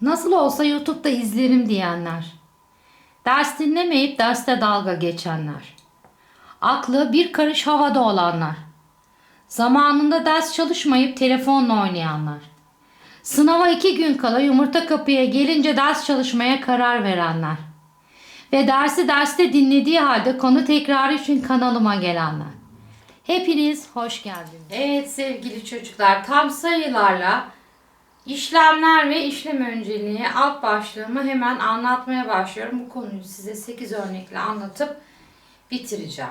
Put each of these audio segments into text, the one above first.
Nasıl olsa YouTube'da izlerim diyenler. Ders dinlemeyip derste dalga geçenler. Aklı bir karış havada olanlar. Zamanında ders çalışmayıp telefonla oynayanlar. Sınava iki gün kala yumurta kapıya gelince ders çalışmaya karar verenler. Ve dersi derste dinlediği halde konu tekrarı için kanalıma gelenler. Hepiniz hoş geldiniz. Evet sevgili çocuklar tam sayılarla işlemler ve işlem önceliği alt başlığımı hemen anlatmaya başlıyorum. Bu konuyu size 8 örnekle anlatıp bitireceğim.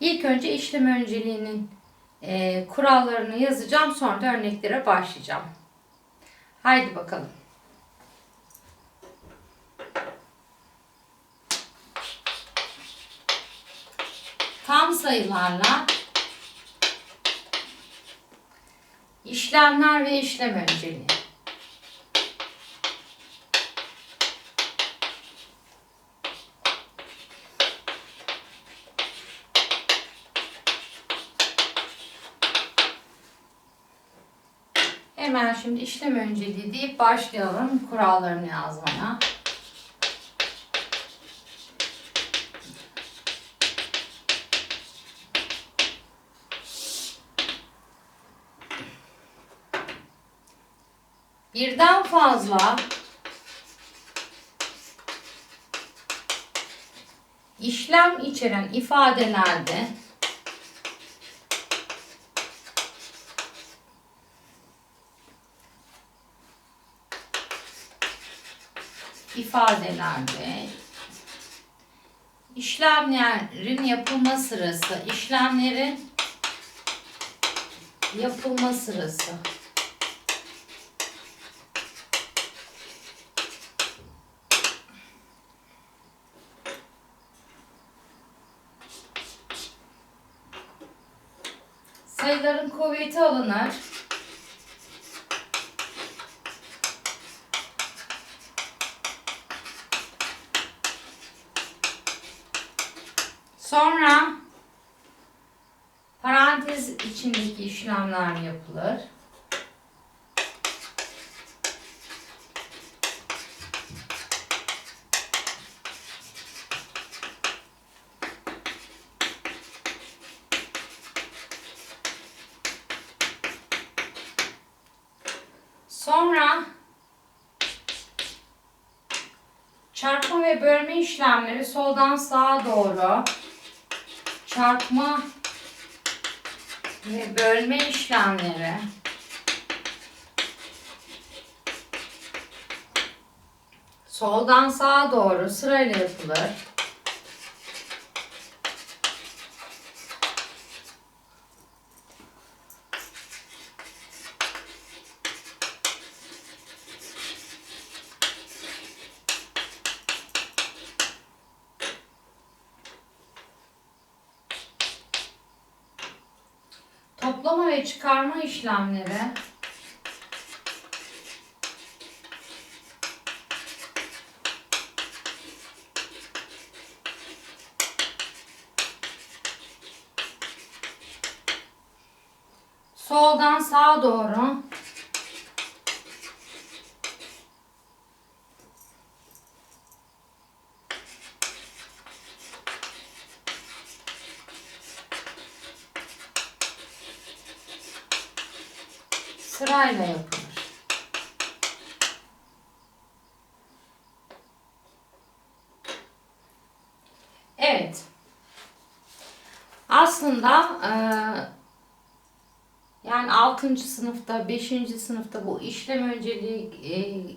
İlk önce işlem önceliğinin e, kurallarını yazacağım sonra da örneklere başlayacağım. Haydi bakalım. Tam sayılarla işlemler ve işlem önceliği. Hemen şimdi işlem önceliği deyip başlayalım kurallarını yazmaya. Birden fazla işlem içeren ifadelerde ifadelerde işlemlerin yapılma sırası, işlemlerin yapılma sırası. Sayıların kuvveti alınır. Sonra parantez içindeki işlemler yapılır. Sonra çarpma ve bölme işlemleri soldan sağa doğru çarpma ve bölme işlemleri soldan sağa doğru sırayla yapılır. Ve çıkarma işlemleri. Soldan sağa doğru sırayla yapılır. Evet. Aslında eee, yani 6. sınıfta, 5. sınıfta bu işlem önceliği eee,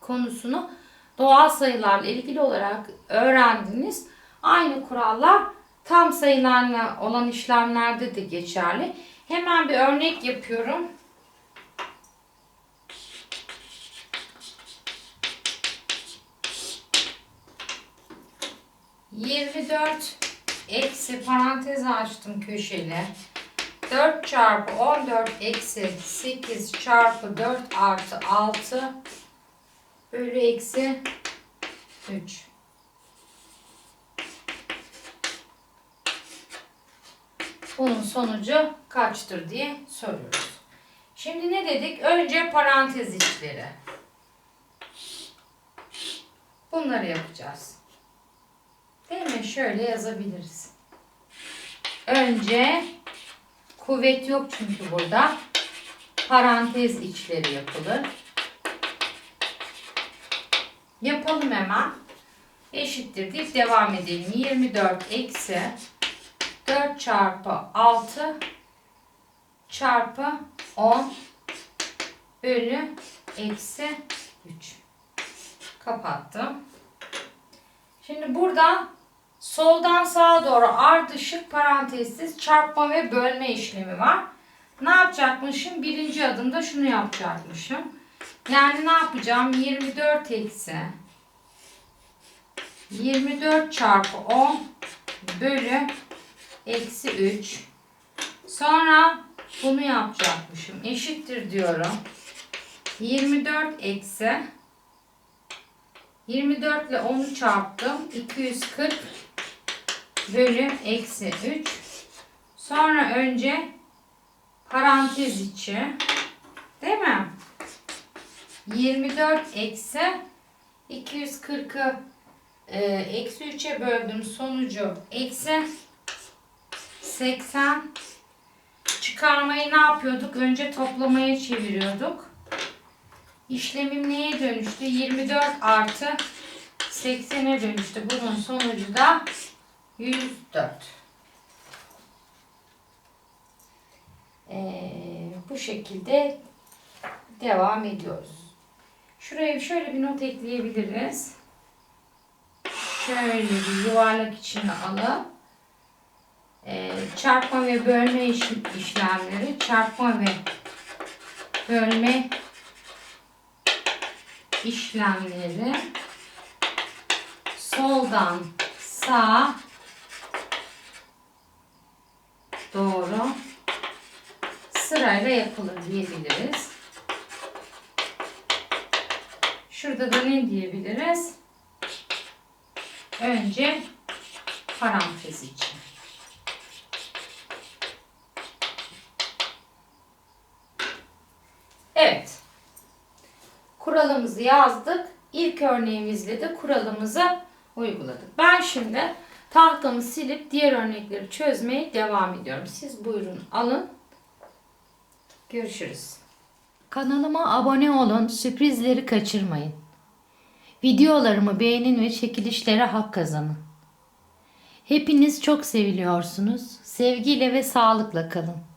konusunu doğal sayılarla ilgili olarak öğrendiniz. Aynı kurallar tam sayılarla olan işlemlerde de geçerli. Hemen bir örnek yapıyorum. Yirmi dört eksi parantez açtım köşeli. 4 çarpı 14 eksi 8 çarpı 4 artı 6 bölü eksi 3. Bunun sonucu kaçtır diye soruyoruz. Şimdi ne dedik? Önce parantez içleri. Bunları yapacağız. Değil mi? Şöyle yazabiliriz. Önce kuvvet yok çünkü burada. Parantez içleri yapılır. Yapalım hemen. Eşittir deyip devam edelim. 24 eksi 4 çarpı 6 çarpı 10 bölü eksi 3. Kapattım. Şimdi burada soldan sağa doğru ardışık parantezsiz çarpma ve bölme işlemi var. Ne yapacakmışım? Birinci adımda şunu yapacakmışım. Yani ne yapacağım? 24 eksi 24 çarpı 10 bölü eksi 3. Sonra bunu yapacakmışım. Eşittir diyorum. 24 eksi 24 ile 10'u çarptım. 240 bölü eksi 3. Sonra önce parantez içi. Değil mi? 24 eksi 240'ı e, eksi 3'e böldüm. Sonucu eksi 80. Çıkarmayı ne yapıyorduk? Önce toplamaya çeviriyorduk. İşlemim neye dönüştü? 24 artı 80'e dönüştü. Bunun sonucu da 104. Ee, bu şekilde devam ediyoruz. Şuraya şöyle bir not ekleyebiliriz. Şöyle bir yuvarlak içine alıp e, çarpma ve bölme iş, işlemleri çarpma ve bölme işlemleri soldan sağa doğru sırayla yapılır diyebiliriz. Şurada da ne diyebiliriz? Önce parantez için. Evet. Kuralımızı yazdık. İlk örneğimizle de kuralımızı uyguladık. Ben şimdi tahtamı silip diğer örnekleri çözmeye devam ediyorum. Siz buyurun alın. Görüşürüz. Kanalıma abone olun, sürprizleri kaçırmayın. Videolarımı beğenin ve çekilişlere hak kazanın. Hepiniz çok seviliyorsunuz. Sevgiyle ve sağlıkla kalın.